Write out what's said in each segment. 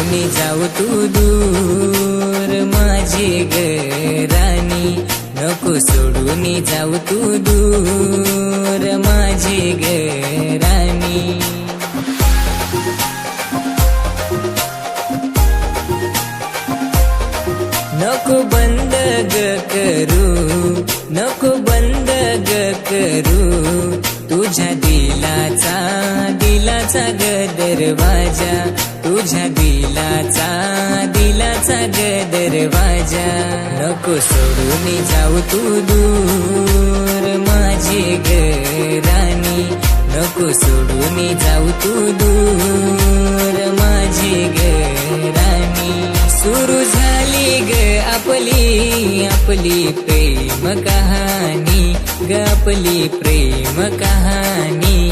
नको सोडून जाऊ तू दूर दरवाजा नको सोडून जाऊ तू दूर. माझी ग राणी नको सोडून जाऊ तू दूर. माझी ग राणी सुरू झाली ग आपली आपली प्रेम कहाणी. ग आपली प्रेम कहाणी.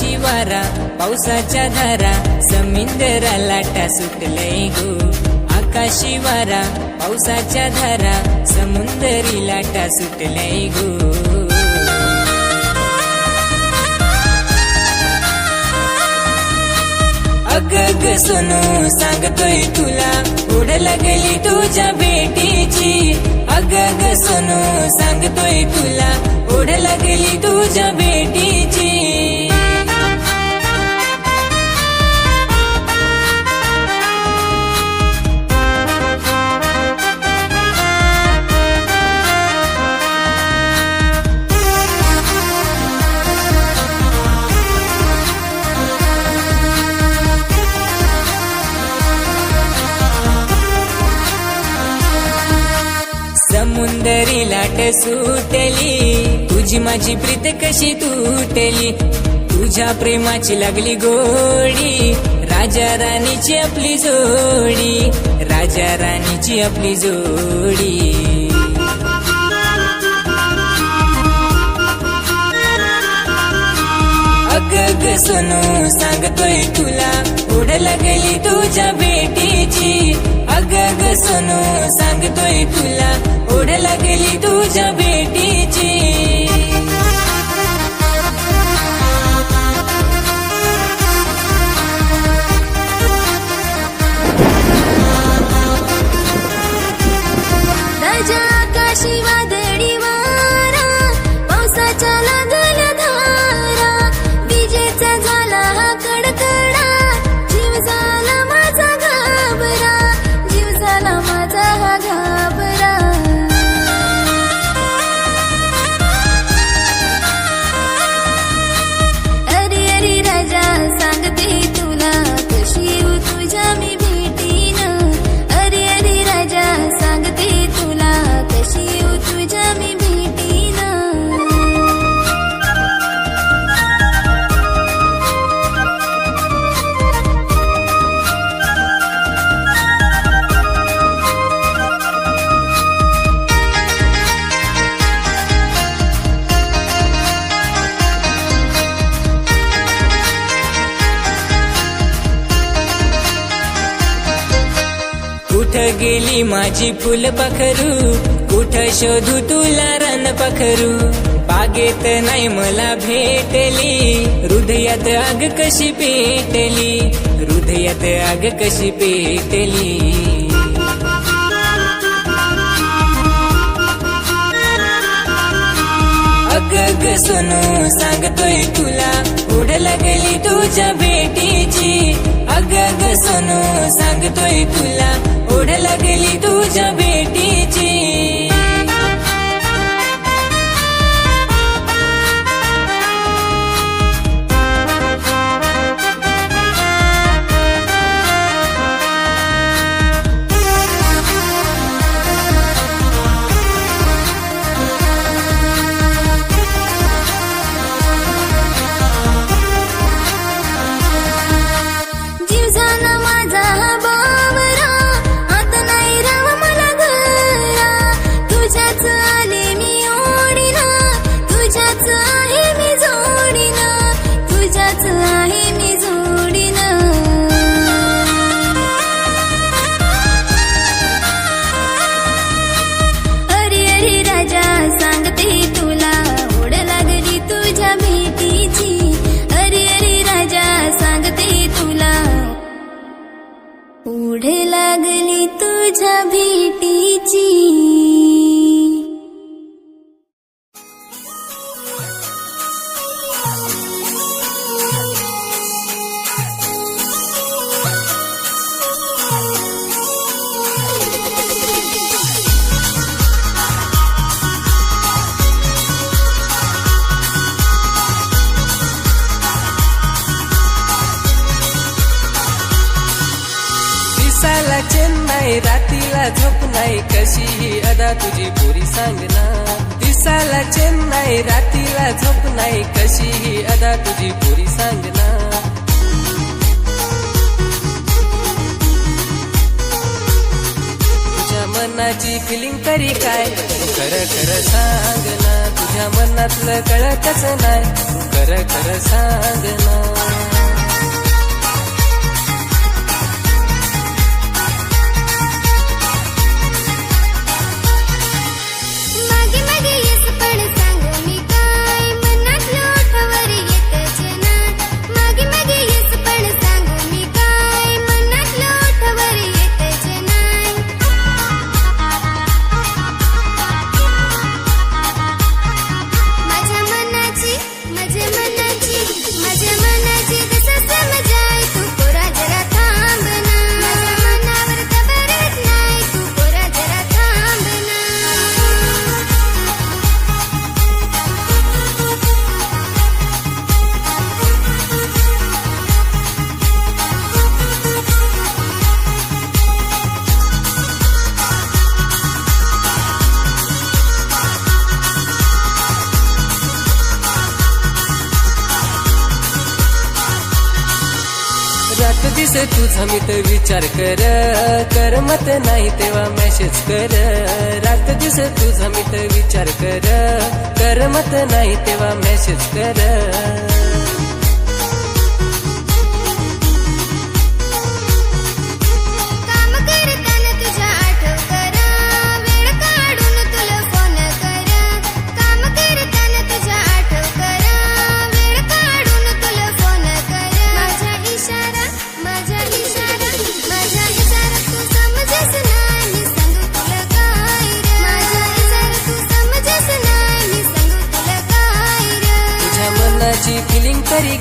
आकाशी वारा पावसाच्या धारा समिंदरा लाटा सुटलंय गो. आकाशी वारा पावसाच्या धारा समुंदरी लाटा सुटलंय गो. अग ग सांगतोय तुला ओढ लागली तुझ्या भेटीची. अग ग सांगतोय तुला ओढ लागली तुझ्या भेटीची. सुंदरी लाट सुटली. तुझी माझी प्रीत कशी तुटली? तुझ्या प्रेमाची लागली गोडी. राजा राणीची आपली जोडी. राजा राणीची आपली जोडी. ग सोनू सांगतोय तुला. ओढ लागली तुझ्या बेटीची अग ग सोनू सांगतोय तुला. ओढ लागली तुझ्या बेटीची गेली माझी फुल पखरू. कुठ शोधू तुला रन पखरू? बागेत नाही मला भेटली. हृदयात आग कशी पेटली? हृदयात आग कशी पेटली? ग सोनू सांगतोय तुला. ओढ लागली तुझ्या भेटीची. अग ग सोनू सांगतोय तुला. ओढ लागली तुझ्या भेटीची. चेन्नई रातीला झोप नाही कशी ही अदा तुझी पोरी सांग ना दिसाला चेन्नई रातीला झोप नाही कशी ही अदा तुझी पोरी सांग ना तुझ्या मनाची फिलिंग तरी काय? खर खरं खरं सांग ना तुझ्या मनातलं कळतच नाही. खर खरं खरं सांग ना विचार कर करमत नाही तेव्हा मेसेज कर. रात दिस तुझा मी तर विचार कर करमत नाही तेव्हा मेसेज कर.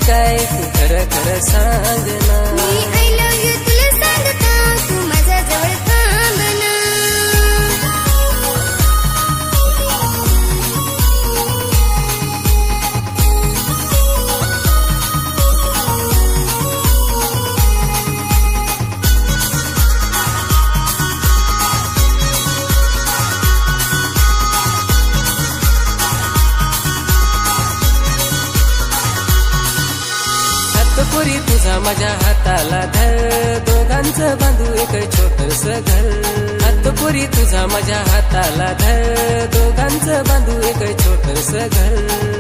काय तू खरं खरं सांग ना तुझा माझ्या हाताला धर. दोघांचं बांधू एक छोटस घर. हातपुरी तुझा माझ्या हाताला धर. दोघांचं बांधू एक छोटस घर.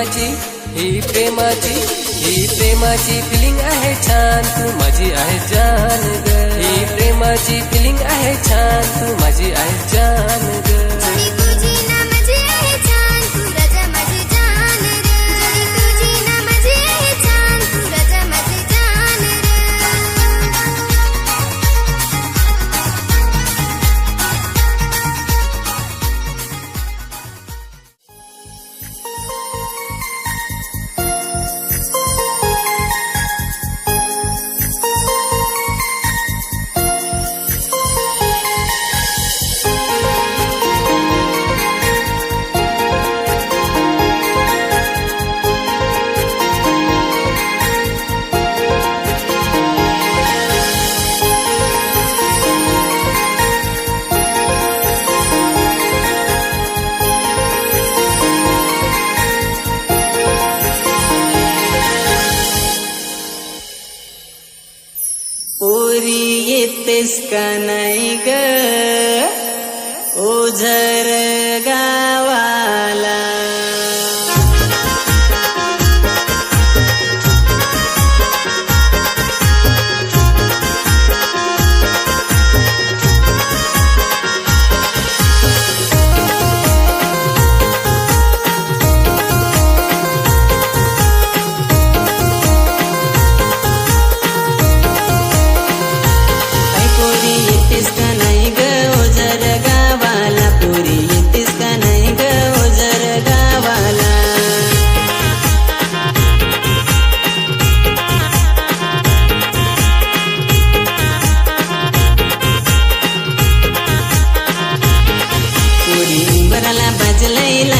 प्रेमाची ही प्रेमाची ही प्रेमाची फिलिंग आहे छान तू माझी आहे जान ग. ही प्रेमाची फिलिंग आहे छान तू माझी आहे जान ग. येतेस का नाही ग? ओझर गावाला Angelina.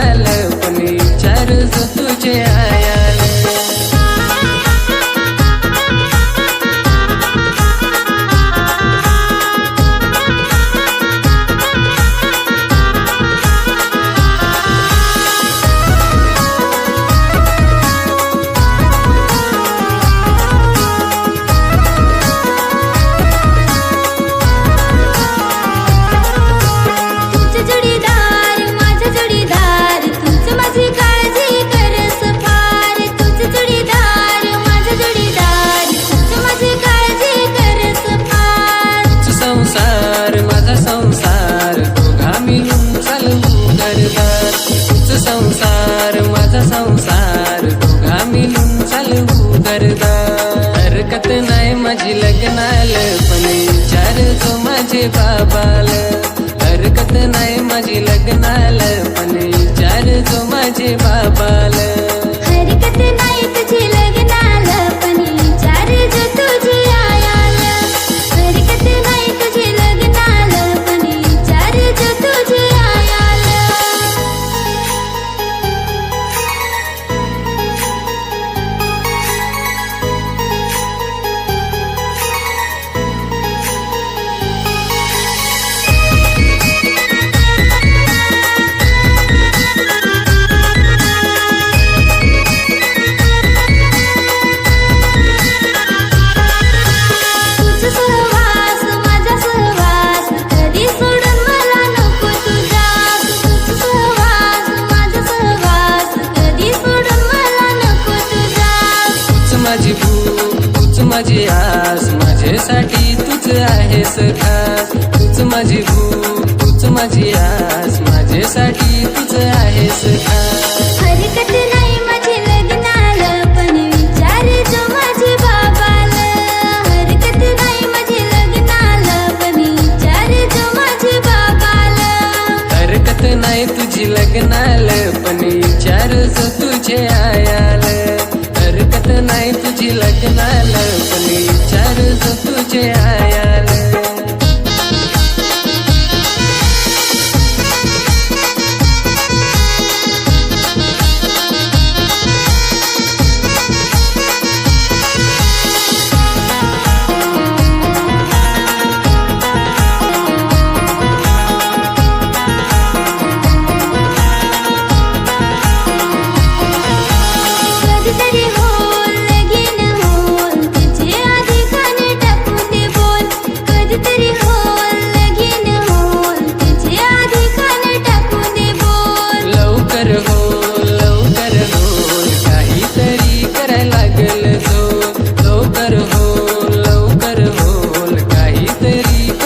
feliz.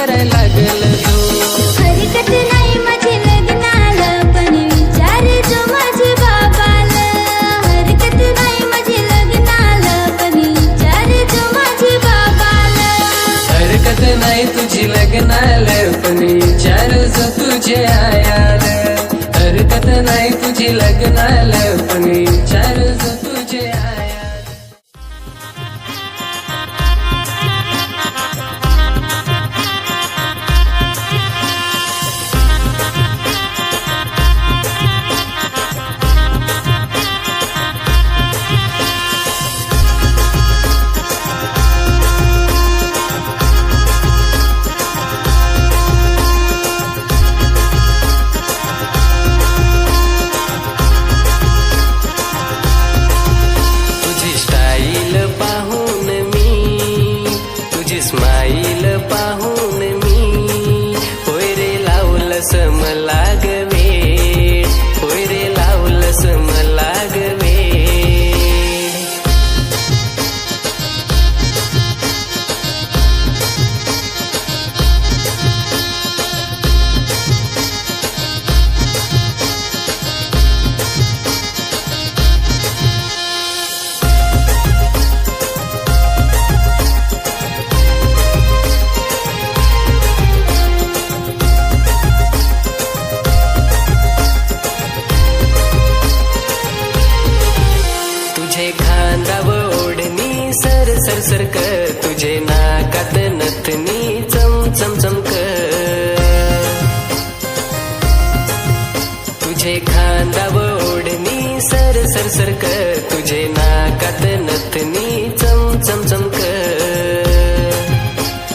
तुझे खांदा ओढणी सर सर सर कर तुझे नाकात नथनी चम चम चम कर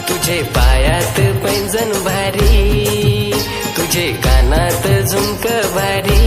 तुझे पायात पैंजन भारी. तुझे कानात झुमक भारी.